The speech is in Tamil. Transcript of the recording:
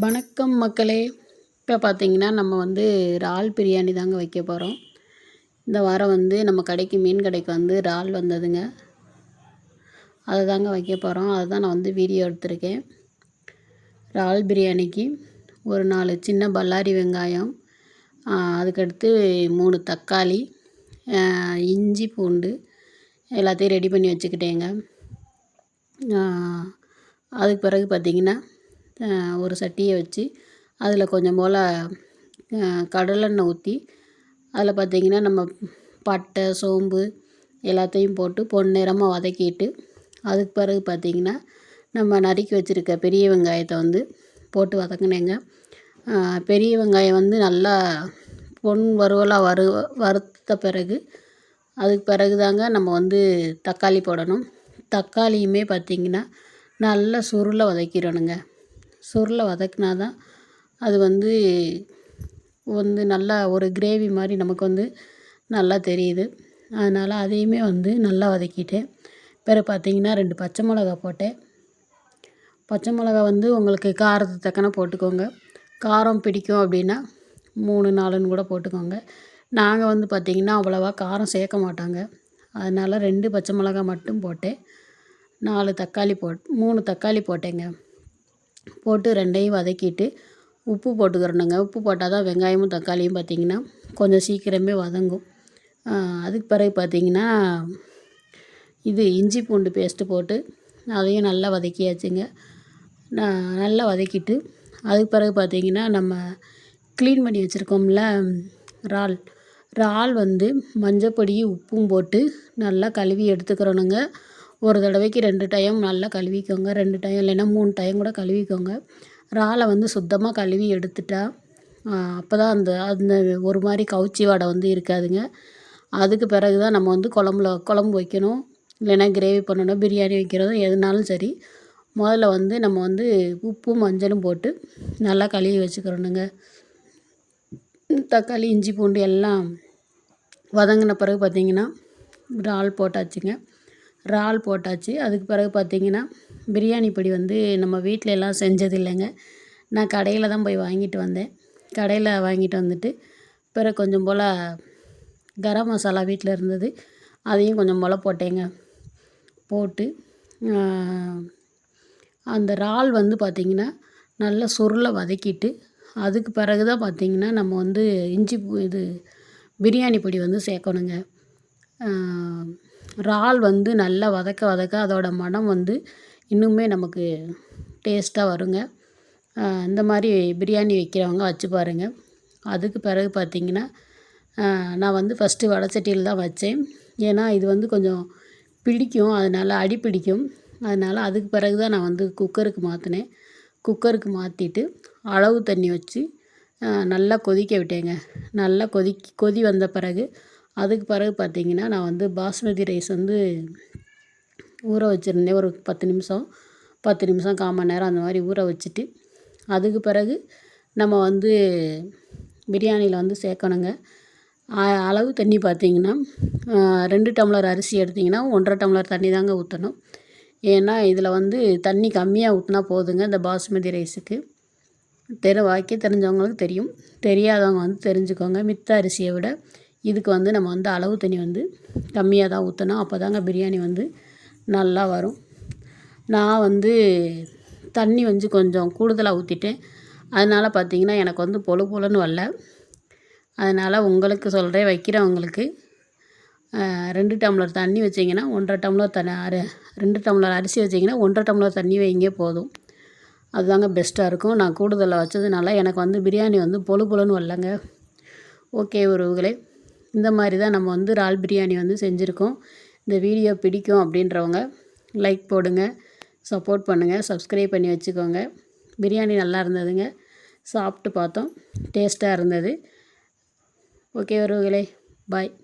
வணக்கம் மக்களே. இப்போ பார்த்தீங்கன்னா நம்ம வந்து இறால் பிரியாணி தாங்க வைக்க போகிறோம் இந்த வாரம் வந்து நம்ம கடைக்கு மீன் கடைக்கு வந்து இறால் வந்ததுங்க. அதை தாங்க வைக்க போகிறோம் அதை தான் நான் வந்து வீடியோ எடுத்திருக்கேன். இறால் பிரியாணிக்கு ஒரு நாலு சின்ன பல்லாரி வெங்காயம் அதுக்கடுத்து மூணு தக்காளி இஞ்சி பூண்டு எல்லாத்தையும் ரெடி பண்ணி வச்சுக்கிட்டேங்க. அதுக்கு பிறகு பார்த்திங்கன்னா ஒரு சட்டியை வச்சு அதில் கொஞ்சம் போல் கடலெண்ணெய் ஊற்றி அதில் பார்த்திங்கன்னா நம்ம பட்டை சோம்பு எல்லாத்தையும் போட்டு பொன்னிறமாக வதக்கிட்டு அதுக்கு பிறகு பார்த்திங்கன்னா நம்ம நறுக்கி வச்சுருக்க பெரிய வெங்காயத்தை வந்து போட்டு வதக்கினேங்க. பெரிய வெங்காயம் வந்து நல்லா பொன் வறுவலாக வறு வறுத்த பிறகு அதுக்கு பிறகு தாங்க நம்ம வந்து தக்காளி போடணும். தக்காளியுமே பார்த்திங்கன்னா நல்லா சுருளை வதக்கிடணுங்க. சுருளை வதக்கினா தான் அது வந்து வந்து நல்லா ஒரு கிரேவி மாதிரி நமக்கு வந்து நல்லா தெரியுது. அதனால் அதையுமே வந்து நல்லா வதக்கிட்டேன். பிறகு பார்த்திங்கன்னா ரெண்டு பச்சை மிளகா போட்டேன். பச்சை மிளகா வந்து உங்களுக்கு காரத்துக்கு தக்கன போட்டுக்கோங்க. காரம் பிடிக்கும் அப்படின்னா மூணு நாலுன்னு கூட போட்டுக்கோங்க. நாங்கள் வந்து பார்த்திங்கன்னா அவ்வளோவா காரம் சேர்க்க மாட்டாங்க. அதனால் ரெண்டு பச்சை மிளகா மட்டும் போட்டேன். நாலு தக்காளி போட் மூணு தக்காளி போட்டேங்க. போட்டு ரெண்டையும் வதக்கிட்டு உப்பு போட்டுக்கிறணுங்க உப்பு போட்டால் தான் வெங்காயமும் தக்காளியும் பார்த்திங்கன்னா கொஞ்சம் சீக்கிரமே வதங்கும். அதுக்கு பிறகு பார்த்திங்கன்னா இது இஞ்சி பூண்டு பேஸ்ட்டு போட்டு அதையும் நல்லா வதக்கியாச்சுங்க. நல்லா வதக்கிட்டு அதுக்கு பிறகு பார்த்திங்கன்னா நம்ம க்ளீன் பண்ணி வச்சுருக்கோம்ல இறால். இறால் வந்து மஞ்சப்பொடியும் உப்பும் போட்டு நல்லா கழுவி எடுத்துக்கிறணுங்க ஒரு தடவைக்கு ரெண்டு டைம் நல்லா கழுவிக்கோங்க. ரெண்டு டைம் இல்லைன்னா மூணு டைம் கூட கழுவிக்கோங்க. இறாலை வந்து சுத்தமாக கழுவி எடுத்துட்டா அப்போ தான் அந்த அந்த ஒரு மாதிரி கவுச்சி வாடை வந்து இருக்காதுங்க. அதுக்கு பிறகு தான் நம்ம வந்து குழம்புல குழம்பு வைக்கணும். இல்லைன்னா கிரேவி பண்ணணும் பிரியாணி வைக்கிறதும் எதுனாலும் சரி முதல்ல வந்து நம்ம வந்து உப்பும் மஞ்சளும் போட்டு நல்லா கழுவி வச்சுக்கிறணுங்க. தக்காளி இஞ்சி பூண்டு எல்லாம் வதங்கின பிறகு பார்த்திங்கன்னா இறால் போட்டாச்சுங்க. இறால் போட்டாச்சு. அதுக்கு பிறகு பார்த்திங்கன்னா பிரியாணி பொடி வந்து நம்ம வீட்டில் எல்லாம் செஞ்சது இல்லைங்க. நான் கடையில் தான் போய் வாங்கிட்டு வந்தேன். கடையில் வாங்கிட்டு வந்துட்டு பிறகு கொஞ்சம் போல் கரம் மசாலா வீட்டில் இருந்தது. அதையும் கொஞ்சம் போல் போட்டேங்க. போட்டு அந்த இறால் வந்து பார்த்திங்கன்னா நல்லா சுருளை வதக்கிட்டு அதுக்கு பிறகு தான் பார்த்திங்கன்னா நம்ம வந்து இஞ்சி இது பிரியாணி பொடி வந்து சேர்க்கணுங்க. இறால் வந்து நல்லா வதக்க வதக்க அதோடய மணம் வந்து இன்னுமே நமக்கு டேஸ்ட்டாக வருங்க. இந்த மாதிரி பிரியாணி வைக்கிறவங்க வச்சு பாருங்கள் அதுக்கு பிறகு பார்த்திங்கன்னா நான் வந்து ஃபஸ்ட்டு வடச்சட்டியில் தான் வச்சேன். ஏன்னா இது வந்து கொஞ்சம் பிடிக்கும். அதனால் அடி பிடிக்கும். அதனால் அதுக்கு பிறகு தான் நான் வந்து குக்கருக்கு மாற்றினேன் குக்கருக்கு மாற்றிட்டு அளவு தண்ணி வச்சு நல்லா கொதிக்க விட்டேங்க. நல்லா கொதி கொதி வந்த பிறகு அதுக்கு பிறகு பார்த்திங்கன்னா நான் வந்து பாஸ்மதி ரைஸ் வந்து ஊற வச்சுருந்தேன். ஒரு பத்து நிமிஷம் பத்து நிமிஷம் கால் மணி நேரம் அந்த மாதிரி ஊற வச்சுட்டு அதுக்கு பிறகு நம்ம வந்து பிரியாணியில் வந்து சேர்க்கணுங்க. அளவு தண்ணி பார்த்திங்கன்னா ரெண்டு டம்ளர் அரிசி எடுத்திங்கன்னா ஒன்றரை டம்ளர் தண்ணி தாங்க ஊற்றணும் ஏன்னா இதில் வந்து தண்ணி கம்மியாக ஊற்றினா போதுங்க இந்த பாஸ்மதி ரைஸுக்கு. தெரு வாக்கி தெரிஞ்சவங்களுக்கு தெரியும். தெரியாதவங்க வந்து தெரிஞ்சுக்கோங்க. மித்த அரிசியை விட இதுக்கு வந்து நம்ம வந்து அளவு தண்ணி வந்து கம்மியாக தான் ஊற்றணும் அப்போ தாங்க பிரியாணி வந்து நல்லா வரும். நான் வந்து தண்ணி வந்து கொஞ்சம் கூடுதலாக ஊற்றிட்டேன் அதனால் பார்த்திங்கன்னா எனக்கு வந்து பொழு பொழுன்னு வரல. அதனால் உங்களுக்கு சொல்கிறேன் வைக்கிறவங்களுக்கு ரெண்டு டம்ளர் தண்ணி வச்சிங்கன்னா ஒன்றரை டம்ளர் தண்ணி அரை ரெண்டு டம்ளர் அரிசி வச்சிங்கன்னா ஒன்றரை டம்ளர் தண்ணி வைங்க போதும். அதுதாங்க பெஸ்ட்டாக இருக்கும். நான் கூடுதலாக வச்சதுனால எனக்கு வந்து பிரியாணி வந்து பொழு பொழுன்னு வரலங்க. ஓகே உறவுகளே. இந்த மாதிரி தான் நம்ம வந்து இறால் பிரியாணி வந்து செஞ்சுருக்கோம். இந்த வீடியோ பிடிக்கும் அப்படின்றவங்க லைக் போடுங்க சப்போர்ட் பண்ணுங்கள் சப்ஸ்கிரைப் பண்ணி வச்சுக்கோங்க. பிரியாணி நல்லா இருந்ததுங்க. சாப்பிட்டு பார்த்தோம். டேஸ்ட்டாக இருந்தது. ஓகே வருவங்களே பாய்.